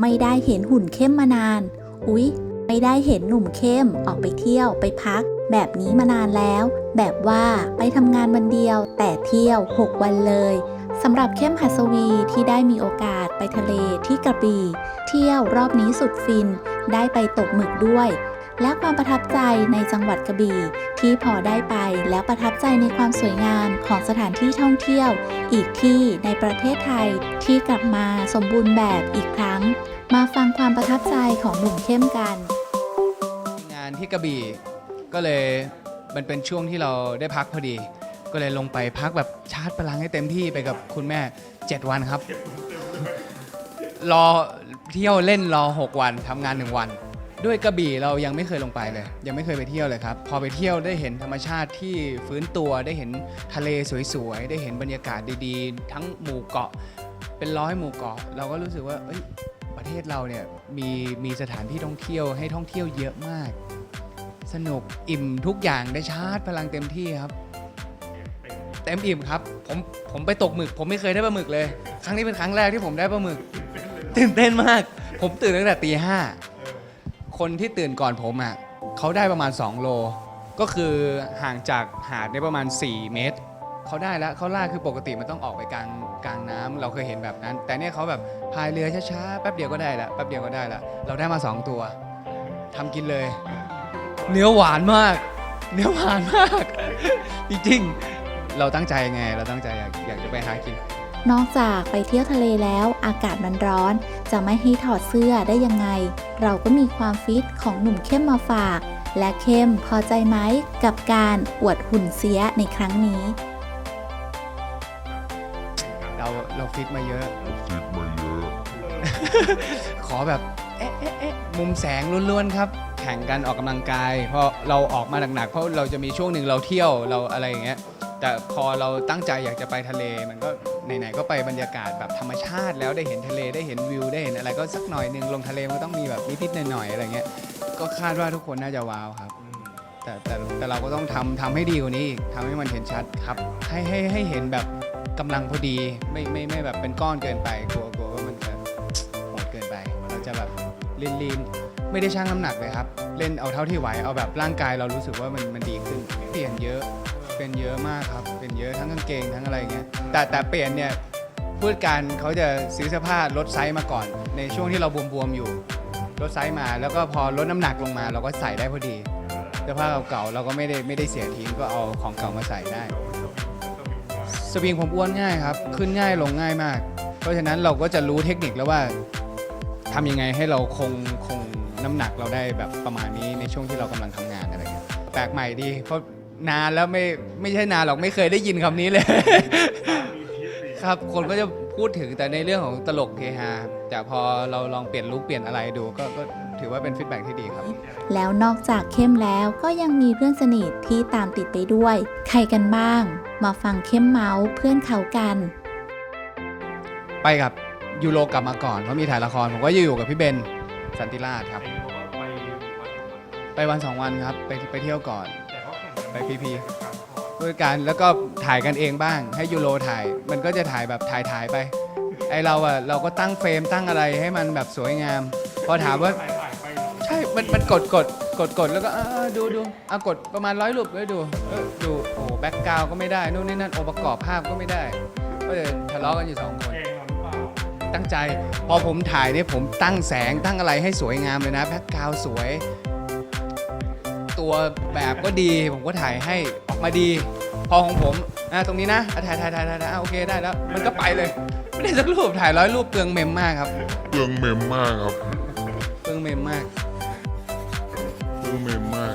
ไม่ได้เห็นหุ่นเข้มมานาน อุ๊ย ไม่ได้เห็นหนุ่มเข้มออกไปเที่ยวไปพัก แบบนี้มานานแล้ว แบบว่าไปทำงานวันเดียว แต่เที่ยว 6 วันเลยสำหรับเข้มหัสวีที่ได้มีโอกาสไปทะเลที่กระบี่ เที่ยวรอบนี้สุดฟิน ได้ไปตกหมึกด้วย และความประทับใจในจังหวัดกระบี่ ที่พอได้ไปแล้วประทับใจในความสวยงามของสถานที่ท่องเที่ยว อีกที่ในประเทศไทยที่กลับมาสมบูรณ์แบบอีกครั้ง มาฟังความประทับใจของหนุ่มเข้มกัน งานที่กระบี่ก็เลยมันเป็นช่วงที่เราได้พักพอดี ก็เลยลงไปพักแบบชาร์จพลังให้เต็มที่ไปกับคุณแม่ 7 วันครับ รอเที่ยวเล่นรอ 6 วันทำงาน 1 วัน ด้วยกระบี่เรายังไม่เคยลงไปเลย ยังไม่เคยไปเที่ยวเลยครับ พอไปเที่ยวได้เห็นธรรมชาติที่ฟื้นตัวได้เห็นทะเลสวยๆ ได้เห็นบรรยากาศดีๆ ทั้งหมู่เกาะ เป็นร้อยหมู่เกาะ เราก็รู้สึกว่าประเทศเราเนี่ยมีมีสถานที่ท่องเที่ยวให้ท่องเที่ยวเยอะมาก สนุกอิ่มทุกอย่างได้ชาร์จพลังเต็มที่ครับเต็มอิ่มครับผมผมไปตกหมึก ผมไม่เคยได้ปลาหมึกเลย ครั้งนี้เป็นครั้งแรกที่ผมได้ปลาหมึกตื่นเต้นมาก ผมตื่นตั้งแต่ตีห้า คนที่ตื่นก่อนผมอะเขาได้ประมาณ 2 โล ก็คือห่างจากหาดได้ประมาณ 4 เมตรเขาได้แล้วเขาล่าคือปกติมันต้องออกไปกลางกลางน้ำเราเคยเห็นแบบนั้น แต่เนี่ยเขาแบบพายเรือช้าๆแป๊บเดียวก็ได้ละแป๊บเดียวก็ได้ละเราได้มา 2 ตัวทำกินเลย เนื้อหวานมาก เนื้อหวานมากจริงๆเราตั้งใจไง เราตั้งใจอยากอยากจะไปหากิน นอกจากไปเที่ยวทะเลแล้วอากาศมันร้อน จะไม่ให้ถอดเสื้อได้ยังไง เราก็มีความฟิตของหนุ่มเข้มมาฝาก และเข้มพอใจไหมกับการอวดหุ่นเสียในครั้งนี้ เราเราฟิตมาเยอะ ฟิตมาเยอะ ขอแบบเอ๊ะเอ๊ะเอ๊ะมุมแสงล้วนๆครับ แข่งกันออกกำลังกาย เพราะเราออกมาหนักๆเพราะเราจะมีช่วงหนึ่งเราเที่ยวเราอะไรอย่างเงี้ย แต่พอเราตั้งใจอยากจะไปทะเล มันก็ไหนๆก็ไปบรรยากาศแบบธรรมชาติ แล้วได้เห็นทะเลได้เห็นวิวได้เห็นอะไรก็สักหน่อยหนึ่งลงทะเลมันก็ต้องมีแบบนิดๆหน่อยๆอะไรเงี้ยก็คาดว่าทุกคนน่าจะว้าวครับ แต่แต่แต่เราก็ต้องทำทำให้ดีกว่านี้อีกทำให้มันเห็นชัดครับ ให้ให้ให้เห็นแบบกำลังพอดีไม่ไม่ไม่แบบเป็นก้อนเกินไปกลัวกลัวว่ามันจะโหดเกินไปเราจะแบบลีนลีนไม่ได้ชั่งน้ำหนักเลยครับ เล่นเอาเท่าที่ไหวเอาแบบร่างกายเรารู้สึกว่ามันมันดีขึ้นเปลี่ยนเยอะ เป็นเยอะมากครับ เป็นเยอะทั้งกางเกงทั้งอะไรเงี้ย แต่แต่เปลี่ยนเนี่ยผู้จัดการเขาจะซื้อเสื้อผ้าลดไซส์มาก่อน ในช่วงที่เราบวมๆอยู่ลดไซส์มา แล้วก็พอลดน้ำหนักลงมา เราก็ใส่ได้พอดีเสื้อผ้าเก่าๆเราก็ไม่ได้ไม่ได้เสียทิ้งก็เอาของเก่ามาใส่ได้ สวิงผมอ้วนง่ายครับ ขึ้นง่ายลงง่ายมาก เพราะฉะนั้นเราก็จะรู้เทคนิคแล้วว่าทำยังไงให้เราคงคงน้ำหนักเราได้แบบประมาณนี้ในช่วงที่เรากำลังทำงานอะไรเงี้ยแปลกใหม่ดีเพราะ นานแล้วไม่ไม่ใช่นานหรอกไม่เคยได้ยินคำนี้เลย ครับคนก็จะพูดถึงแต่ในเรื่องของตลกเฮฮาแต่พอเราลองเปลี่ยนลุคเปลี่ยนอะไรดูก็ก็ถือว่าเป็นฟีดแบ็กที่ดีครับ แล้วนอกจากเข้มแล้วก็ยังมีเพื่อนสนิทที่ตามติดไปด้วย ใครกันบ้าง มาฟังเข้มเมาส์เพื่อนเขากัน ไปกับยูโรกลับมาก่อนเพราะมีถ่ายละครผมก็อยู่กับพี่เบนสันติราชครับ ไปวันสองวันครับไปไปเที่ยวก่อน ไปพีพีด้วยกันแล้วก็ถ่ายกันเองบ้าง ให้ยูโรถ่าย มันก็จะถ่ายแบบถ่ายถ่ายไป ไอเราอะเราก็ตั้งเฟรมตั้งอะไรให้มันแบบสวยงาม พอถามว่า ใช่ มันมันกดกดกดกดแล้วก็เออเออดูดูอะกดประมาณร้อยรูปเลยดูเออดูโอ้แบ็กกราวก็ไม่ได้นู่นนี่นั่นองค์ประกอบภาพก็ไม่ได้ ก็เลยทะเลาะกันอยู่สองคน ตั้งใจ พอผมถ่ายเนี่ยผมตั้งแสงตั้งอะไรให้สวยงามเลยนะแบ็กกราวสวย ตัวแบบก็ดี ผมก็ถ่ายให้ออกมาดี พอของผมอะตรงนี้นะอะถ่ายถ่ายถ่ายถ่ายอะโอเคได้แล้ว มันก็ไปเลย ไม่ได้สักรูปถ่ายร้อยรูปเปลืองเมมมากครับเรื่องเมมมากครับเปลืองเมมมากเรื่องเมมมาก